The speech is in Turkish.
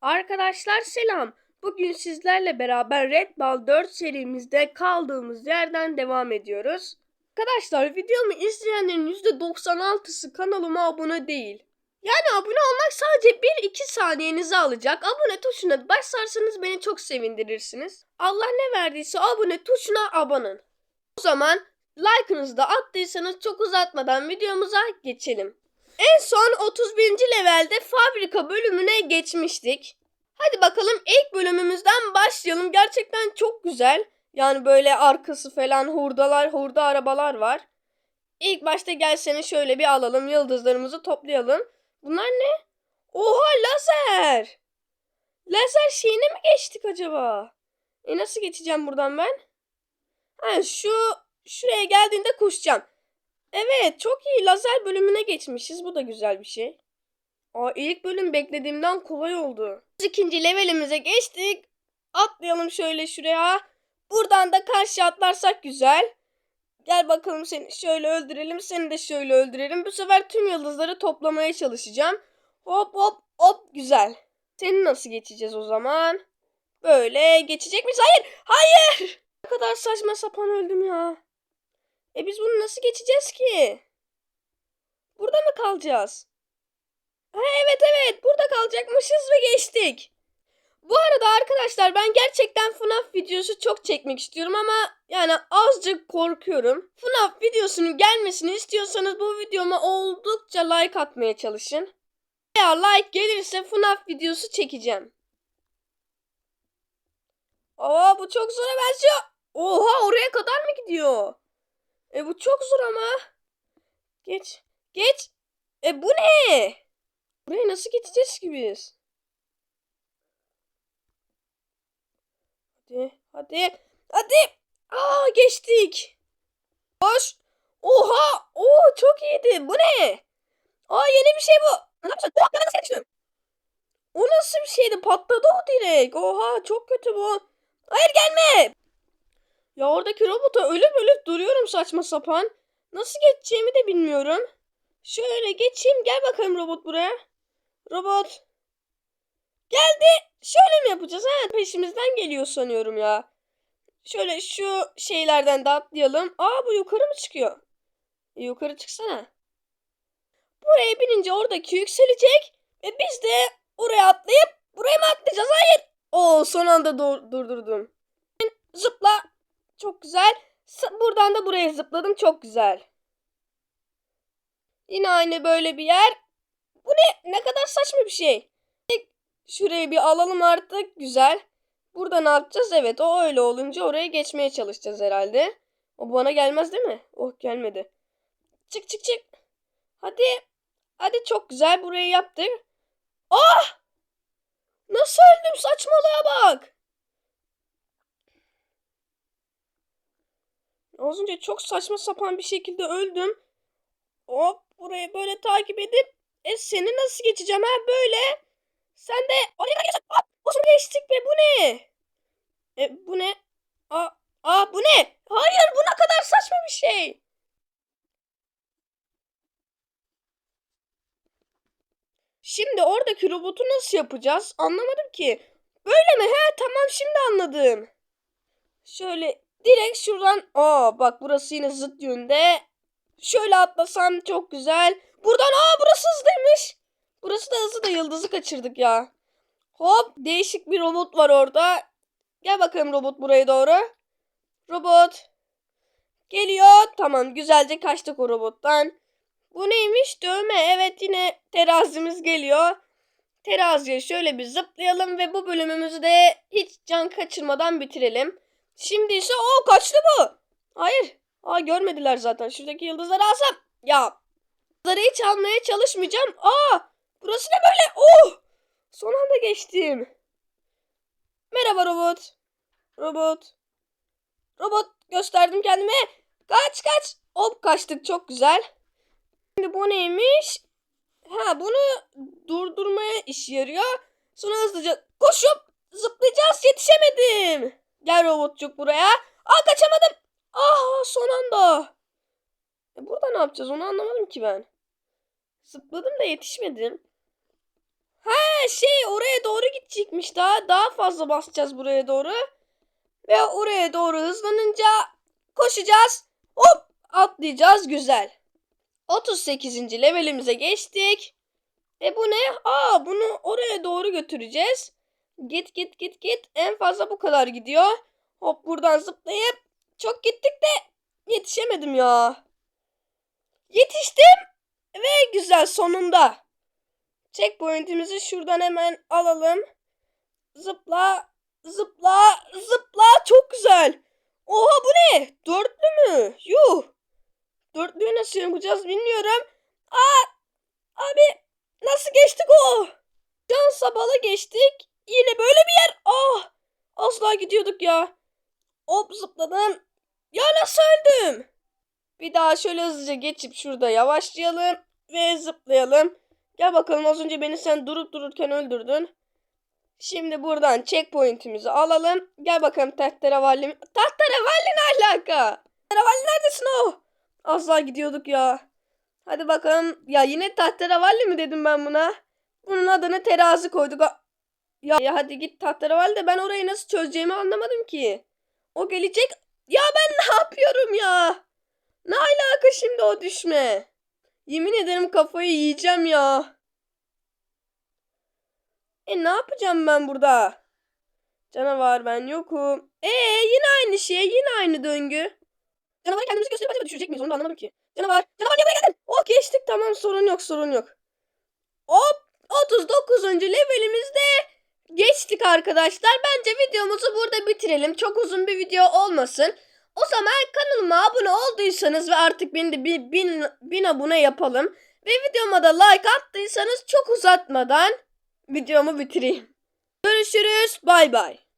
Arkadaşlar selam. Bugün sizlerle beraber Red Ball 4 serimizde kaldığımız yerden devam ediyoruz. Arkadaşlar videomu izleyenlerin %96'sı kanalıma abone değil. Yani abone olmak sadece 1-2 saniyenizi alacak. Abone tuşuna basarsanız beni çok sevindirirsiniz. Allah ne verdiyse abone tuşuna abanın. O zaman like'ınızı da attıysanız çok uzatmadan videomuza geçelim. En son 31. levelde fabrika bölümüne geçmiştik. Hadi bakalım ilk bölümümüzden başlayalım. Gerçekten çok güzel. Yani böyle arkası falan hurdalar, hurda arabalar var. İlk başta gelsene şöyle bir alalım. Yıldızlarımızı toplayalım. Bunlar ne? Oha lazer. Lazer şeyine mi geçtik acaba? E nasıl geçeceğim buradan ben? Ha şu şuraya geldiğinde koşacağım. Evet çok iyi lazer bölümüne geçmişiz. Bu da güzel bir şey. Aa, ilk bölüm beklediğimden kolay oldu. İkinci levelimize geçtik. Atlayalım şöyle şuraya. Buradan da karşı atlarsak güzel. Gel bakalım seni şöyle öldürelim. Seni de şöyle öldürelim. Bu sefer tüm yıldızları toplamaya çalışacağım. Hop hop hop güzel. Seni nasıl geçeceğiz o zaman? Böyle geçecek miyiz? Hayır! Hayır! Ne kadar saçma sapan öldüm ya. E biz bunu nasıl geçeceğiz ki? Burada mı kalacağız? Ha, evet evet burada kalacakmışız ve geçtik. Bu arada arkadaşlar ben gerçekten FNAF videosu çok çekmek istiyorum ama yani azıcık korkuyorum. FNAF videosunun gelmesini istiyorsanız bu videoma oldukça like atmaya çalışın. Eğer like gelirse FNAF videosu çekeceğim. Aa bu çok zora benziyor. Oha oraya kadar mı gidiyor? E bu çok zor ama. Geç. Geç. E bu ne? Buraya nasıl geçeceğiz ki biz? Hadi. Hadi. Hadi. Aa geçtik. Hoş. Oha. Oo çok iyiydi. Bu ne? Aa yeni bir şey bu. Ne yapıyorsun? O nasıl bir şeydi? Patladı o direkt. Oha çok kötü bu. Hayır gelme. Ya oradaki robota ölüp ölüp duruyorum saçma sapan. Nasıl geçeceğimi de bilmiyorum. Şöyle geçeyim. Gel bakalım robot buraya. Robot. Geldi. Şöyle mi yapacağız? Ha, peşimizden geliyor sanıyorum ya. Şöyle şu şeylerden de atlayalım. Aa bu yukarı mı çıkıyor? E, yukarı çıksana. Buraya binince oradaki yükselecek. Ve biz de oraya atlayıp buraya mı atlayacağız? Hayır. Oo son anda dur- durdurdum. Zıpla. Çok güzel. Buradan da buraya zıpladım. Çok güzel. Yine aynı böyle bir yer. Bu ne? Ne kadar saçma bir şey. Şurayı bir alalım artık. Güzel. Burada ne yapacağız? Evet o öyle olunca oraya geçmeye çalışacağız herhalde. O bana gelmez değil mi? Oh gelmedi. Çık çık çık. Hadi. Hadi çok güzel burayı yaptık. Ah! Nasıl öldüm saçmalığa bak. Az önce çok saçma sapan bir şekilde öldüm. Hop burayı böyle takip edip e seni nasıl geçeceğim ha böyle? Sen de oraya geçeceksin. Hop uzun geçtik be bu ne? E bu ne? Aa, aa bu ne? Hayır bu ne kadar saçma bir şey. Şimdi oradaki robotu nasıl yapacağız? Anlamadım ki. Böyle mi? He tamam şimdi anladım. Şöyle direkt şuradan. Aa bak burası yine zıt yönde. Şöyle atlasam çok güzel. Buradan aa burası hızlıymış. Burası da hızlı da yıldızı kaçırdık ya. Hop değişik bir robot var orada. Gel bakalım robot buraya doğru. Robot. Geliyor. Tamam güzelce kaçtık o robottan. Bu neymiş? Dövme. Evet yine terazimiz geliyor. Teraziye şöyle bir zıplayalım ve bu bölümümüzü de hiç can kaçırmadan bitirelim. Şimdi ise o kaçtı bu. Hayır. Aa görmediler zaten. Şuradaki yıldızları alsam. Ya. Yıldızları hiç almaya çalışmayacağım. Aa. Burası ne böyle? Oh. Son anda geçtim. Merhaba robot. Robot. Robot gösterdim kendime. Kaç kaç. Hop kaçtık çok güzel. Şimdi bu neymiş? Ha bunu durdurmaya işe yarıyor. Sonra hızlıca koşup zıplayacağız. Yetişemedim. Gel robotçuk buraya. Aa kaçamadım. Ah son anda. E, burada ne yapacağız onu anlamadım ki ben. Zıpladım da yetişmedim. Ha şey oraya doğru gidecekmiş daha. Daha fazla basacağız buraya doğru. Ve oraya doğru hızlanınca koşacağız. Hop atlayacağız güzel. 38. levelimize geçtik. E bu ne? Aa bunu oraya doğru götüreceğiz. Git git git git. En fazla bu kadar gidiyor. Hop buradan zıplayıp çok gittik de yetişemedim ya. Yetiştim ve güzel sonunda. Checkpoint'imizi şuradan hemen alalım. Zıpla, zıpla, zıpla. Çok güzel. Oha bu ne? Dörtlü mü? Yuh. Dörtlüyü nasıl yapacağız bilmiyorum. Aa, abi nasıl geçtik o? Can sabala geçtik. Yine böyle bir yer. Ah, asla gidiyorduk ya. Hop zıpladım. Ya nasıl öldüm? Bir daha şöyle hızlıca geçip şurada yavaşlayalım ve zıplayalım. Gel bakalım az önce beni sen durup dururken öldürdün. Şimdi buradan checkpoint'imizi alalım. Gel bakalım tahterevalli. Tahterevalli ne alaka? Tahterevalli neredesin o? Asla gidiyorduk ya. Hadi bakalım. Ya yine tahterevalli mi dedim ben buna? Bunun adını terazi koyduk. Ya, ya hadi git de ben orayı nasıl çözeceğimi anlamadım ki. O gelecek. Ya ben ne yapıyorum ya? Ne alaka şimdi o düşme? Yemin ederim kafayı yiyeceğim ya. E ne yapacağım ben burada? Canavar ben yokum. E yine aynı şey, yine aynı döngü. Canavar kendimizi gösterip acaba düşürecek miyiz onu da anlamadım ki. Canavar, canavar niye buraya geldin? Oh geçtik tamam sorun yok sorun yok. Hop 39. levelimizde geçtik arkadaşlar. Bence videomuzu burada bitirelim. Çok uzun bir video olmasın. O zaman kanalıma abone olduysanız ve artık beni bir bin, bin abone yapalım. Ve videoma da like attıysanız çok uzatmadan videomu bitireyim. Görüşürüz. Bay bay.